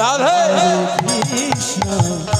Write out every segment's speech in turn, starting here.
Radhe Krishna.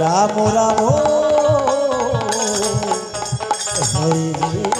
Ram Ram Hare Hare